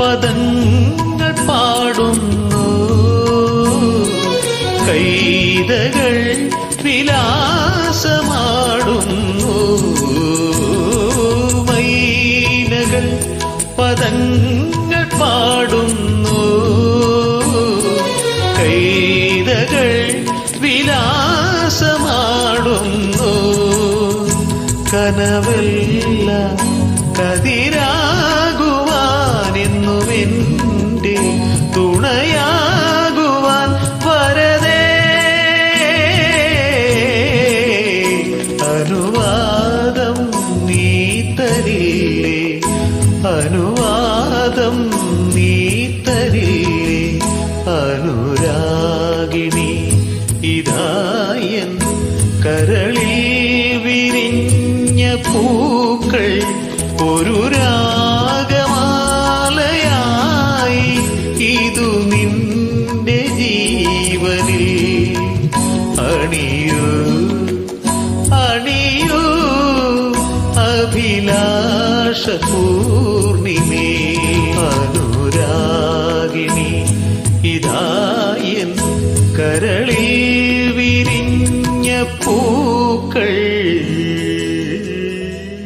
പദങ്ങൾ പാടുന്നു. കൈതകൾ വിലാസമാടുന്നു. മൈനകൾ പദങ്ങൾ പാടുന്നു. കൈതകൾ വിലാസമാടുന്നു. കനവല്ല അനുവാദം നീ തരില്ലേ? അനുവാദം നീ തരില്ലേ? അനുരാഗിണി ഇതായൻ കരളിൽ വിരിഞ്ഞ പൂക്കൾ. ഒരു രാഗമാലയായി ഇതു നിന്റെ ജീവനിൽ. അണിയൂ അഭിലാഷ പൂർണിമേ അനുരാഗിണി ഇതായൻ കരളിൽ വിരിഞ്ഞ പൂ